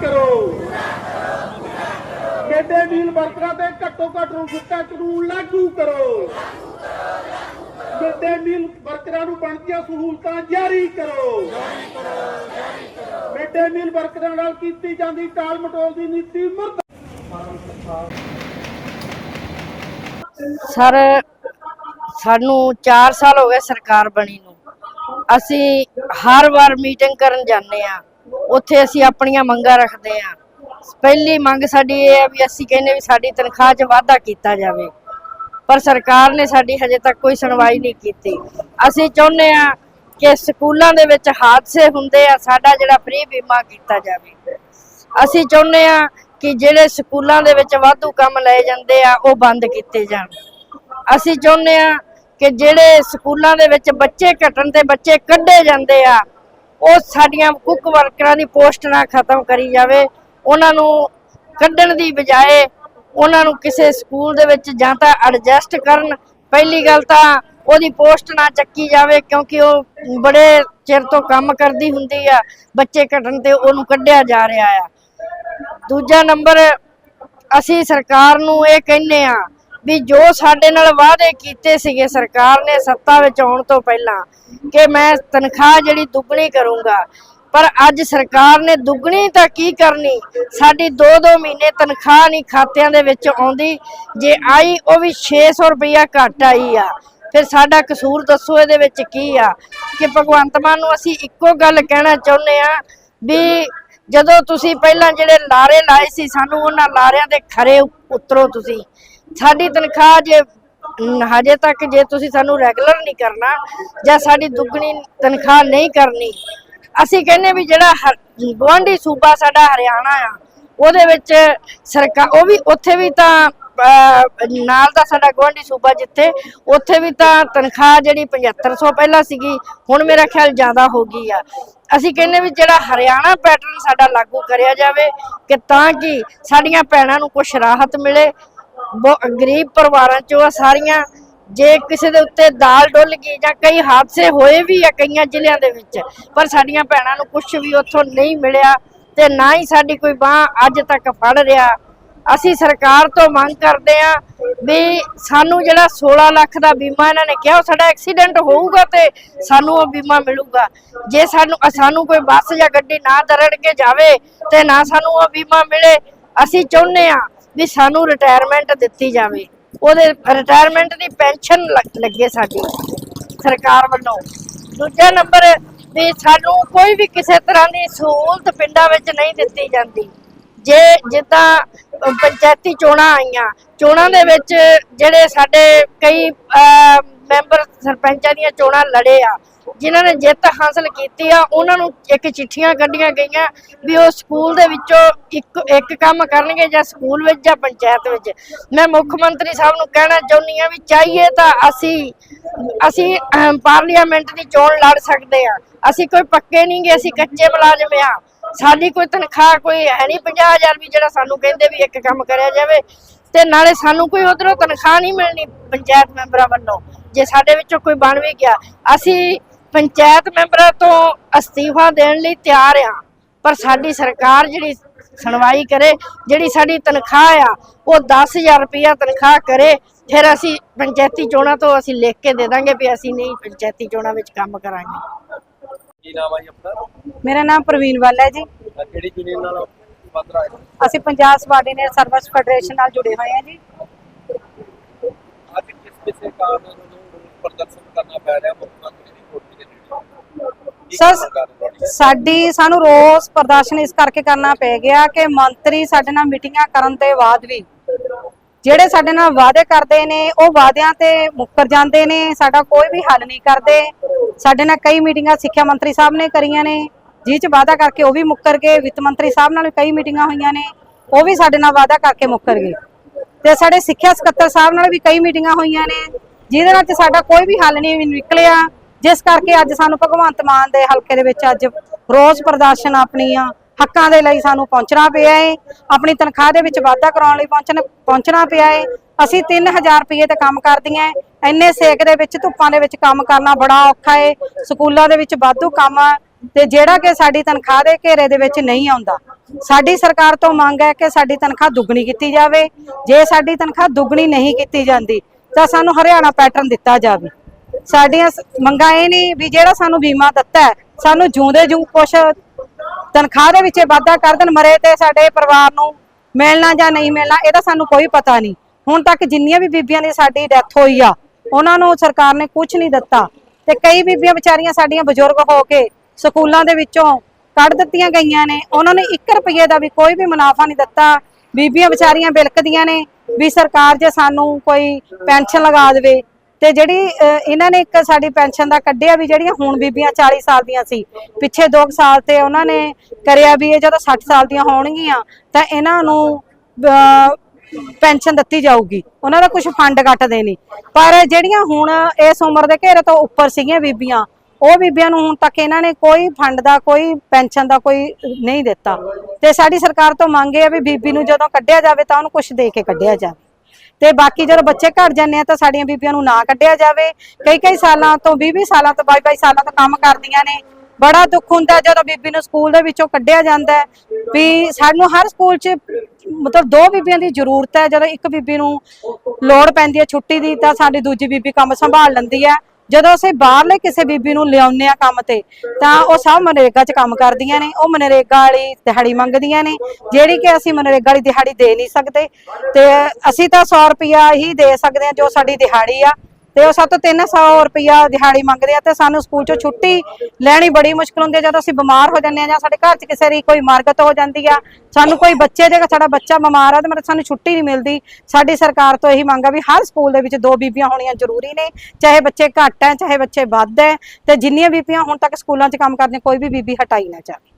ਕਰੋ। ਮਿਡ-ਡੇ ਵਰਕਰਾਂ ਤੇ ਘੱਟੋ ਘੱਟ ਰੁਜ਼ਗਾਰ ਕਾਨੂੰਨ ਲਾਗੂ ਕਰੋ। ਮਿਡ-ਡੇ ਵਰਕਰਾਂ ਨੂੰ ਬਣਦੀਆਂ ਸਹੂਲਤਾਂ ਜਾਰੀ ਕਰੋ। ਮਿਡ-ਡੇ ਮੀਲ ਵਰਕਰਾਂ ਨਾਲ ਕੀਤੀ ਜਾਂਦੀ ਟਾਲ ਮਟੋਲ ਦੀ ਨੀਤੀ ਮੁਰਦ ਸਰ, ਸਾਨੂੰ 4 ਸਾਲ ਹੋ ਗਏ ਸਰਕਾਰ ਬਣੀ ਨੂੰ। ਅਸੀਂ ਹਰ ਵਾਰ ਮੀਟਿੰਗ ਕਰਨ ਜਾਂਦੇ ਆ ਉੱਥੇ ਅਸੀਂ ਆਪਣੀਆਂ ਮੰਗਾਂ ਰੱਖਦੇ ਹਾਂ। ਪਹਿਲੀ ਮੰਗ ਸਾਡੀ ਇਹ ਹੈ ਵੀ ਅਸੀਂ ਕਹਿੰਦੇ ਵੀ ਸਾਡੀ ਤਨਖਾਹ 'ਚ ਵਾਧਾ ਕੀਤਾ ਜਾਵੇ। ਪਰ ਸਰਕਾਰ ਨੇ ਸਾਡੀ ਹਜੇ ਤੱਕ ਕੋਈ ਸੁਣਵਾਈ ਨਹੀਂ ਕੀਤੀ। ਅਸੀਂ ਚਾਹੁੰਦੇ ਆ ਕਿ ਸਕੂਲਾਂ ਦੇ ਵਿੱਚ ਹਾਦਸੇ ਹੁੰਦੇ ਆ, ਸਾਡਾ ਜਿਹੜਾ ਫ੍ਰੀ ਬੀਮਾ ਕੀਤਾ ਜਾਵੇ। ਅਸੀਂ ਚਾਹੁੰਦੇ ਆ ਕਿ ਜਿਹੜੇ ਸਕੂਲਾਂ ਦੇ ਵਿੱਚ ਵਾਧੂ ਕੰਮ ਲਏ ਜਾਂਦੇ ਆ, ਉਹ ਬੰਦ ਕੀਤੇ ਜਾਣ। ਅਸੀਂ ਚਾਹੁੰਦੇ ਆ ਕਿ ਜਿਹੜੇ ਸਕੂਲਾਂ ਦੇ ਵਿੱਚ ਬੱਚੇ ਘਟਣ ਤੇ ਬੱਚੇ ਕੱਢੇ ਜਾਂਦੇ ਆ ਉਹ ਸਾਡੀਆਂ ਕੁੱਕ ਵਰਕਰਾਂ ਦੀ ਪੋਸਟ ਨਾ ਖਤਮ ਕਰੀ ਜਾਵੇ, ਉਹਨਾਂ ਨੂੰ ਕੱਢਣ ਦੀ ਬਜਾਏ ਉਹਨਾਂ ਨੂੰ ਕਿਸੇ ਸਕੂਲ ਦੇ ਵਿੱਚ ਜਾਂ ਤਾਂ ਐਡਜਸਟ ਕਰਨ। ਪਹਿਲੀ ਗੱਲ ਤਾਂ ਉਹਦੀ ਪੋਸਟ ਨਾ ਚੱਕੀ ਜਾਵੇ, ਕਿਉਂਕਿ ਉਹ ਬੜੇ ਚਿਰ ਤੋਂ ਕੰਮ ਕਰਦੀ ਹੁੰਦੀ ਆ, ਬੱਚੇ ਘਟਣ ਤੇ ਉਹਨੂੰ ਕੱਢਿਆ ਜਾ ਰਿਹਾ ਆ। ਦੂਜਾ ਨੰਬਰ, ਅਸੀਂ ਸਰਕਾਰ ਨੂੰ ਇਹ ਕਹਿੰਨੇ ਆ ਵੀ ਜੋ ਸਾਡੇ ਨਾਲ ਵਾਅਦੇ ਕੀਤੇ ਸੀਗੇ ਸਰਕਾਰ ਨੇ ਸੱਤਾ ਵਿੱਚ ਆਉਣ ਤੋਂ ਪਹਿਲਾਂ ਕਿ ਮੈਂ ਤਨਖਾਹ ਜਿਹੜੀ ਦੁੱਗਣੀ ਕਰੂੰਗਾ, ਪਰ ਅੱਜ ਸਰਕਾਰ ਨੇ ਦੁੱਗਣੀ ਤਾਂ ਕੀ ਕਰਨੀ? ਸਾਡੀ 2-2 ਮਹੀਨੇ ਤਨਖਾਹ ਨਹੀਂ ਖਾਤਿਆਂ ਦੇ ਵਿੱਚ ਆਉਂਦੀ। ਜੇ ਆਈ, ਉਹ ਵੀ 600 ਰੁਪਇਆ ਘੱਟ ਆਈ ਆ। ਫਿਰ ਸਾਡਾ ਕਸੂਰ ਦੱਸੋ ਇਹਦੇ ਵਿੱਚ ਕੀ ਆ? ਕਿ ਭਗਵੰਤ ਮਾਨ ਨੂੰ ਅਸੀਂ ਇੱਕੋ ਗੱਲ ਕਹਿਣਾ ਚਾਹੁੰਦੇ ਆ ਵੀ ਜਦੋਂ ਤੁਸੀਂ ਪਹਿਲਾਂ ਜਿਹੜੇ ਲਾਰੇ ਲਾਏ ਸੀ, ਸਾਨੂੰ ਉਹਨਾਂ ਲਾਰਿਆਂ ਦੇ ਖਰੇ ਉਤਰੋ ਤੁਸੀਂ। ਸਾਡੀ ਤਨਖਾਹ ਜੇ ਹਜੇ ਤੱਕ ਜੇ ਤੁਸੀਂ ਸਾਨੂੰ ਰੈਗੂਲਰ ਨਹੀਂ ਕਰਨਾ ਜਾਂ ਸਾਡੀ ਦੁੱਗਣੀ ਤਨਖਾਹ ਨਹੀਂ ਕਰਨੀ, ਅਸੀਂ ਕਹਿੰਦੇ ਵੀ ਜਿਹੜਾ ਗਵਾਂਢੀ ਸੂਬਾ ਸਾਡਾ ਹਰਿਆਣਾ ਆ, ਉਹਦੇ ਵਿੱਚ ਸਰਕਾਰ ਉਹ ਵੀ ਉੱਥੇ ਵੀ ਤਾਂ ਨਾਲ ਦਾ ਸਾਡਾ ਗਵਾਂਢੀ ਸੂਬਾ ਜਿੱਥੇ, ਉੱਥੇ ਵੀ ਤਾਂ ਤਨਖਾਹ ਜਿਹੜੀ 7500 ਪਹਿਲਾਂ ਸੀਗੀ, ਹੁਣ ਮੇਰਾ ਖਿਆਲ ਜ਼ਿਆਦਾ ਹੋ ਗਈ ਆ। ਅਸੀਂ ਕਹਿੰਦੇ ਵੀ ਜਿਹੜਾ ਹਰਿਆਣਾ ਪੈਟਰਨ ਸਾਡਾ ਲਾਗੂ ਕਰਿਆ ਜਾਵੇ, ਕਿ ਤਾਂ ਕਿ ਸਾਡੀਆਂ ਭੈਣਾਂ ਨੂੰ ਕੁਝ ਰਾਹਤ ਮਿਲੇ ਗਰੀਬ ਪਰਿਵਾਰਾਂ ਚੋਂ ਆ ਸਾਰੀਆਂ। ਜੇ ਕਿਸੇ ਦੇ ਉੱਤੇ ਦਾਲ ਡੁੱਲ ਗਈ ਜਾਂ ਕਈ ਹਾਦਸੇ ਹੋਏ ਵੀ ਆ ਕਈਆਂ ਜ਼ਿਲ੍ਹਿਆਂ ਦੇ ਵਿੱਚ, ਪਰ ਸਾਡੀਆਂ ਭੈਣਾਂ ਨੂੰ ਕੁਝ ਵੀ ਉੱਥੋਂ ਨਹੀਂ ਮਿਲਿਆ ਤੇ ਨਾ ਹੀ ਸਾਡੀ ਕੋਈ ਬਾਹ ਅੱਜ ਤੱਕ ਫੜ ਰਿਹਾ। ਅਸੀਂ ਸਰਕਾਰ ਤੋਂ ਮੰਗ ਕਰਦੇ ਆ ਵੀ ਸਾਨੂੰ ਜਿਹੜਾ 16 ਲੱਖ ਦਾ ਬੀਮਾ ਇਹਨਾਂ ਨੇ ਕਿਹਾ, ਉਹ ਸਾਡਾ ਐਕਸੀਡੈਂਟ ਹੋਊਗਾ ਤੇ ਸਾਨੂੰ ਉਹ ਬੀਮਾ ਮਿਲੂਗਾ। ਜੇ ਸਾਨੂੰ ਸਾਨੂੰ ਕੋਈ ਬੱਸ ਜਾਂ ਗੱਡੀ ਨਾ ਦਰੜ ਕੇ ਜਾਵੇ ਤੇ ਨਾ ਸਾਨੂੰ ਉਹ ਬੀਮਾ ਮਿਲੇ, ਅਸੀਂ ਚਾਹੁੰਦੇ ਆ ਵੀ ਸਾਨੂੰ ਰਿਟਾਇਰਮੈਂਟ ਦਿੱਤੀ ਜਾਵੇ। ਉਹਦੇ ਰਿਟਾਇਰਮੈਂਟ ਦੀ ਪੈਨਸ਼ਨ ਲੱਗੇ ਸਾਡੀ ਸਰਕਾਰ ਵੱਲੋਂ। ਦੂਜਾ ਨੰਬਰ ਵੀ ਸਾਨੂੰ ਕੋਈ ਵੀ ਕਿਸੇ ਤਰ੍ਹਾਂ ਦੀ ਸਹੂਲਤ ਪਿੰਡਾਂ ਵਿੱਚ ਨਹੀਂ ਦਿੱਤੀ ਜਾਂਦੀ। ਜੇ ਜਿੱਦਾਂ ਪੰਚਾਇਤੀ ਚੋਣਾਂ ਆਈਆਂ ਚੋਣਾਂ ਦੇ ਵਿੱਚ ਜਿਹੜੇ ਸਾਡੇ ਕਈ ਅਹ, ਮੈਂਬਰ ਸਰਪੰਚਾਂ ਦੀਆਂ ਚੋਣਾਂ ਲੜੇ ਆ। ਜਿਨ੍ਹਾਂ ਨੇ ਜਿੱਤ ਹਾਸਲ ਕੀਤੀ ਆ, ਉਹਨਾਂ ਨੂੰ ਇੱਕ ਚਿੱਠੀਆਂ ਕੱਢੀਆਂ ਗਈਆਂ ਵੀ ਉਹ ਸਕੂਲ ਦੇ ਵਿੱਚੋਂ ਇੱਕ ਇੱਕ ਕੰਮ ਕਰਨਗੇ ਜਾਂ ਸਕੂਲ ਵਿੱਚ ਜਾਂ ਪੰਚਾਇਤ ਵਿੱਚ। ਮੈਂ ਮੁੱਖ ਮੰਤਰੀ ਸਾਹਿਬ ਨੂੰ ਕਹਿਣਾ ਚਾਹੁੰਦੀ ਆ ਵੀ ਚਾਹੀਏ ਤਾਂ ਅਸੀਂ ਅਸੀਂ ਪਾਰਲੀਮੈਂਟ ਦੀ ਚੋਣ ਲੜ ਸਕਦੇ ਆ ਅਸੀਂ ਕੋਈ ਪੱਕੇ ਨਹੀਂਗੇ ਅਸੀਂ ਕੱਚੇ ਮੁਲਾਜ਼ਮ ਆ। ਸਾਡੀ ਕੋਈ ਤਨਖਾਹ ਕੋਈ ਹੈ ਨਹੀਂ 50000 ਵੀ ਜਿਹੜਾ ਸਾਨੂੰ ਕਹਿੰਦੇ ਵੀ ਇੱਕ ਕੰਮ ਕਰਿਆ ਜਾਵੇ ਤੇ ਨਾਲੇ ਸਾਨੂੰ ਕੋਈ ਉਧਰੋਂ ਤਨਖਾਹ ਨਹੀਂ ਮਿਲਣੀ ਪੰਚਾਇਤ ਮੈਂਬਰਾਂ ਵੱਲੋਂ। ਜੇ ਸਾਡੇ ਵਿੱਚੋਂ ਕੋਈ ਬਣ ਵੀ ਗਿਆ ਅਸੀਂ ਪੰਚਾਇਤ ਮੈਂਬਰਾਂ ਤੋਂ ਅਸਤੀਫਾ ਦੇਣ ਲਈ ਤਿਆਰ ਆ ਪਰ ਸਾਡੀ ਸਰਕਾਰ ਜਿਹੜੀ ਸੁਣਵਾਈ ਕਰੇ ਜਿਹੜੀ ਸਾਡੀ ਤਨਖਾਹ ਆ ਉਹ 10000 ਰੁਪਇਆ ਤਨਖਾਹ ਕਰੇ ਫਿਰ ਅਸੀਂ ਪੰਚਾਇਤੀ ਚੋਣਾਂ ਤੋਂ ਅਸੀਂ ਲਿਖ ਕੇ ਦੇ ਦਾਂਗੇ ਵੀ ਅਸੀਂ ਨਹੀਂ ਪੰਚਾਇਤੀ ਚੋਣਾਂ ਵਿੱਚ ਕੰਮ ਕਰਾਂਗੇ। ਕੀ ਨਾਮ ਹੈ ਜੀ ਆਪਣਾ? ਮੇਰਾ ਨਾਮ ਪ੍ਰਵੀਨ ਵਾਲਾ ਹੈ ਜੀ। ਕਿਹੜੀ ਯੂਨੀਅਨ ਨਾਲ ਪੱਤਰ ਆਇਆ ਅਸੀਂ ਪੰਜਾਬ ਸਬਾਰਡੀਨੇਟ ਸਰਵਿਸ ਫੈਡਰੇਸ਼ਨ ਨਾਲ ਜੁੜੇ ਹੋਏ ਹਾਂ ਜੀ। ਅੱਜ ਕਿਸ ਕਿਸੇ ਕਾਰਨ ਪ੍ਰਦਰਸ਼ਨ ਕਰਨਾ ਪੈ ਰਿਹਾ ਮੁੱਖ ਮੰਤਰੀ ਦੀ ਕੋਠੀ ਦੇ ਨੇੜੇ ਕੀ ਸਰ ਕਾਰਨ ਕਾਰਨ ਤੁਹਾਡੀ? ਸਾਡੀ ਸਾਨੂੰ ਰੋਸ ਪ੍ਰਦਰਸ਼ਨ ਇਸ ਕਰਕੇ ਕਰਨਾ ਪੈ ਗਿਆ ਕਿ ਮੰਤਰੀ ਸਾਡੇ ਨਾਲ ਮੀਟਿੰਗਾਂ ਕਰਨ ਦੇ ਬਾਅਦ ਵੀ ਜਿਹੜੇ ਸਾਡੇ ਨਾਲ ਵਾਅਦੇ ਕਰਦੇ ਨੇ ਉਹ ਵਾਅਦਿਆਂ ਤੇ ਮੁੱਕਰ ਜਾਂਦੇ ਨੇ ਸਾਡਾ ਕੋਈ ਵੀ ਹੱਲ ਨਹੀਂ ਕਰਦੇ। ਸਾਡੇ ਨਾਲ ਕਈ ਮੀਟਿੰਗਾਂ ਸਿੱਖਿਆ ਮੰਤਰੀ ਸਾਹਿਬ ਨੇ ਕਰੀਆਂ ਨੇ ਜਿਹ ਚ ਵਾਅਦਾ ਕਰਕੇ ਉਹ ਵੀ ਮੁੱਕਰ ਗਏ ਵਿੱਤ ਮੰਤਰੀ ਸਾਹਿਬ ਨਾਲ ਕਈ ਮੀਟਿੰਗਾਂ ਹੋਈਆਂ ਨੇ ਉਹ ਵੀ ਸਾਡੇ ਨਾਲ ਵਾਅਦਾ ਕਰਕੇ ਮੁੱਕਰ ਗਏ। ਤੇ ਸਾਡੇ ਸਿੱਖਿਆ ਸਕੱਤਰ ਸਾਹਿਬ ਨਾਲ ਵੀ ਕਈ ਮੀਟਿੰਗਾਂ ਹੋਈਆਂ ਨੇ ਜਿਹਦੇ ਨਾਲ ਤੇ ਸਾਡਾ ਕੋਈ ਵੀ ਹੱਲ ਨਹੀਂ ਨਿਕਲਿਆ। ਜਿਸ ਕਰਕੇ ਅੱਜ ਸਾਨੂੰ ਭਗਵੰਤ ਮਾਨ ਦੇ ਹਲਕੇ ਦੇ ਵਿੱਚ ਅੱਜ ਰੋਸ ਪ੍ਰਦਰਸ਼ਨ ਆਪਣੀਆਂ ਹੱਕਾਂ ਦੇ ਲਈ ਸਾਨੂੰ ਪਹੁੰਚਣਾ ਪਿਆ ਹੈ ਆਪਣੀ ਤਨਖਾਹ ਦੇ ਵਿੱਚ ਵਾਧਾ ਕਰਾਉਣ ਲਈ ਪਹੁੰਚਣ, ਪਹੁੰਚਣਾ ਪਿਆ ਹੈ ਅਸੀਂ 3000 ਰੁਪਏ ਤੇ ਕੰਮ ਕਰਦੀਆਂ ਹੈ। ਇੰਨੇ ਸੇਕ ਦੇ ਵਿੱਚ, ਧੁੱਪਾਂ ਦੇ ਵਿੱਚ ਕੰਮ ਕਰਨਾ ਬੜਾ ਔਖਾ ਏ। ਸਕੂਲਾਂ ਦੇ ਵਿੱਚ ਵਾਧੂ ਕੰਮ ਆ ਤੇ ਜਿਹੜਾ ਕਿ ਸਾਡੀ ਤਨਖਾਹ ਦੇ ਘੇਰੇ ਦੇ ਵਿੱਚ ਨਹੀਂ ਆਉਂਦਾ। ਸਾਡੀ ਸਰਕਾਰ ਤੋਂ ਮੰਗ ਹੈ ਕਿ ਸਾਡੀ ਤਨਖਾਹ ਦੁੱਗਣੀ ਕੀਤੀ ਜਾਵੇ। ਜੇ ਸਾਡੀ ਤਨਖਾਹ ਦੁੱਗਣੀ ਨਹੀਂ ਕੀਤੀ ਜਾਂਦੀ ਤਾਂ ਸਾਨੂੰ ਹਰਿਆਣਾ ਪੈਟਰਨ ਦਿੱਤਾ ਜਾਵੇ। ਸਾਡੀਆਂ ਮੰਗਾਂ ਇਹ ਨਹੀਂ ਵੀ ਜਿਹੜਾ ਸਾਨੂੰ ਬੀਮਾ ਦਿੱਤਾ ਹੈ, ਸਾਨੂੰ ਜਿਉਂਦੇ ਜੂ ਕੁਛ ਤਨਖਾਹ ਦੇ ਵਿੱਚ ਵਾਧਾ ਕਰ ਦੇਣ, ਮਰੇ ਤੇ ਸਾਡੇ ਪਰਿਵਾਰ ਨੂੰ ਮਿਲਣਾ ਜਾਂ ਨਹੀਂ ਮਿਲਣਾ ਇਹਦਾ ਸਾਨੂੰ ਕੋਈ ਪਤਾ ਨਹੀਂ। ਹੁਣ ਤੱਕ ਜਿੰਨੀਆਂ ਵੀ ਬੀਬੀਆਂ ਦੀ ਸਾਡੀ ਡੈਥ ਹੋਈ ਆ, ਉਹਨਾਂ ਨੂੰ ਸਰਕਾਰ ਨੇ ਕੁਝ ਨਹੀਂ ਦਿੱਤਾ। ਤੇ ਕਈ ਬੀਬੀਆਂ ਵਿਚਾਰੀਆਂ ਸਾਡੀਆਂ ਬਜ਼ੁਰਗ ਹੋ ਕੇ ਸਕੂਲਾਂ ਦੇ ਵਿੱਚੋਂ ਕੱਢ ਦਿੱਤੀਆਂ ਗਈਆਂ ਨੇ, ਉਹਨਾਂ ਨੇ 1 ਰੁਪਏ ਦਾ ਵੀ ਕੋਈ ਵੀ ਮੁਨਾਫਾ ਨਹੀਂ ਦਿੱਤਾ। ਬੀਬੀਆਂ ਵਿਚਾਰੀਆਂ ਬਿਲਕਦੀਆਂ ਨੇ ਵੀ ਸਰਕਾਰ ਜੇ ਸਾਨੂੰ ਕੋਈ ਪੈਨਸ਼ਨ ਲਗਾ ਦੇਵੇ ਤੇ ਜਿਹੜੀ ਇਹਨਾਂ ਨੇ ਇੱਕ ਸਾਡੀ ਪੈਨਸ਼ਨ ਦਾ ਕੱਢਿਆ ਵੀ ਜਿਹੜੀਆਂ ਹੁਣ ਬੀਬੀਆਂ 40 ਸਾਲ ਦੀਆਂ ਸੀ ਪਿੱਛੇ 2 ਸਾਲ ਤੇ ਉਹਨਾਂ ਨੇ ਕਰਿਆ ਵੀ ਇਹ ਜਦੋਂ 60 ਸਾਲ ਦੀਆਂ ਹੋਣਗੀਆਂ ਤਾਂ ਇਹਨਾਂ ਨੂੰ ਅਹ, ਪੈਨਸ਼ਨ ਦਿੱਤੀ ਜਾਊਗੀ। ਉਹਨਾਂ ਦਾ ਕੁਝ ਫੰਡ ਕੱਟਦੇ ਨੇ ਪਰ ਜਿਹੜੀਆਂ ਹੁਣ ਇਸ ਉਮਰ ਦੇ ਘੇਰੇ ਤੋਂ ਉੱਪਰ ਸੀਗੀਆਂ ਬੀਬੀਆਂ ਉਹ ਬੀਬੀਆਂ ਨੂੰ ਹੁਣ ਤੱਕ ਇਹਨਾਂ ਨੇ ਕੋਈ ਫੰਡ ਦਾ, ਕੋਈ ਪੈਨਸ਼ਨ ਦਾ ਕੋਈ ਨਹੀਂ ਦਿੱਤਾ। ਤੇ ਸਾਡੀ ਸਰਕਾਰ ਤੋਂ ਮੰਗ ਇਹ ਹੈ ਵੀ ਬੀਬੀ ਨੂੰ ਜਦੋਂ ਕੱਢਿਆ ਜਾਵੇ ਤਾਂ ਉਹਨੂੰ ਕੁਝ ਦੇ ਕੇ ਕੱਢਿਆ ਜਾਵੇ। ਤੇ ਬਾਕੀ ਜਦੋਂ ਬੱਚੇ ਘਰ ਜਾਂਦੇ ਆ ਤਾਂ ਸਾਡੀਆਂ ਬੀਬੀਆਂ ਨੂੰ ਨਾ ਕੱਢਿਆ ਜਾਵੇ। ਕਈ ਕਈ ਸਾਲਾਂ ਤੋਂ 20 20 ਸਾਲਾਂ ਤੋਂ 22 22 ਸਾਲਾਂ ਤੋਂ ਕੰਮ ਕਰਦੀਆਂ ਨੇ। ਬੜਾ ਦੁੱਖ ਹੁੰਦਾ ਜਦੋਂ ਬੀਬੀ ਨੂੰ ਸਕੂਲ ਦੇ ਵਿੱਚੋਂ ਕੱਢਿਆ ਜਾਂਦਾ ਵੀ ਸਾਨੂੰ ਹਰ ਸਕੂਲ 'ਚ ਮਤਲਬ ਦੋ ਬੀਬੀਆਂ ਦੀ ਜ਼ਰੂਰਤ ਹੈ। ਜਦੋਂ ਇੱਕ ਬੀਬੀ ਨੂੰ ਲੋੜ ਪੈਂਦੀ ਹੈ ਛੁੱਟੀ ਦੀ ਤਾਂ ਸਾਡੀ ਦੂਜੀ ਬੀਬੀ ਕੰਮ ਸੰਭਾਲ ਲੈਂਦੀ ਹੈ। ਜਦੋਂ ਅਸੀਂ ਬਾਹਰਲੇ ਕਿਸੇ ਬੀਬੀ ਨੂੰ ਲਿਆਉਂਦੇ ਆ ਕੰਮ ਤੇ, ਤਾਂ ਉਹ ਸਭ ਮਨਰੇਗਾ 'ਚ ਕੰਮ ਕਰਦੀਆਂ ਨੇ, ਉਹ ਮਨਰੇਗਾ ਵਾਲੀ ਦਿਹਾੜੀ ਮੰਗਦੀਆਂ ਨੇ, ਜਿਹੜੀ ਕਿ ਅਸੀਂ ਮਨਰੇਗਾ ਵਾਲੀ ਦਿਹਾੜੀ ਦੇ ਨਹੀਂ ਸਕਦੇ, ਤੇ ਅਸੀਂ ਤਾਂ 100 ਰੁਪਿਆ ਹੀ ਦੇ ਸਕਦੇ ਹਾਂ ਜੋ ਸਾਡੀ ਦਿਹਾੜੀ ਆ ਤੇ ਉਹ ਸਾਤੋਂ 300 ਰੁਪਇਆ ਦਿਹਾੜੀ ਮੰਗਦੇ ਆ ਤੇ ਸਾਨੂੰ ਸਕੂਲ 'ਚੋਂ ਛੁੱਟੀ ਲੈਣੀ ਬੜੀ ਮੁਸ਼ਕਲ ਹੁੰਦੀ ਹੈ ਜਦੋਂ ਅਸੀਂ ਬਿਮਾਰ ਹੋ ਜਾਂਦੇ ਆ ਜਾਂ ਸਾਡੇ ਘਰ 'ਚ ਕਿਸੇ ਦੀ ਕੋਈ ਮਰਗਤ ਹੋ ਜਾਂਦੀ ਆ, ਸਾਨੂੰ ਕੋਈ ਬੱਚੇ ਜੇ ਸਾਡਾ ਬੱਚਾ ਬਿਮਾਰ ਆ ਤੇ ਮਤਲਬ ਸਾਨੂੰ ਛੁੱਟੀ ਨਹੀਂ ਮਿਲਦੀ। ਸਾਡੀ ਸਰਕਾਰ ਤੋਂ ਇਹੀ ਮੰਗ ਆ ਵੀ ਹਰ ਸਕੂਲ ਦੇ ਵਿੱਚ ਦੋ ਬੀਬੀਆਂ ਹੋਣੀਆਂ ਜ਼ਰੂਰੀ ਨੇ, ਚਾਹੇ ਬੱਚੇ ਘੱਟ ਹੈ ਚਾਹੇ ਬੱਚੇ ਵੱਧ ਹੈ ਤੇ ਜਿੰਨੀਆਂ ਬੀਬੀਆਂ ਹੁਣ ਤੱਕ ਸਕੂਲਾਂ 'ਚ ਕੰਮ ਕਰਦੀਆਂ, ਕੋਈ ਵੀ ਬੀਬੀ ਹਟਾਈ ਨਾ ਜਾਵੇ।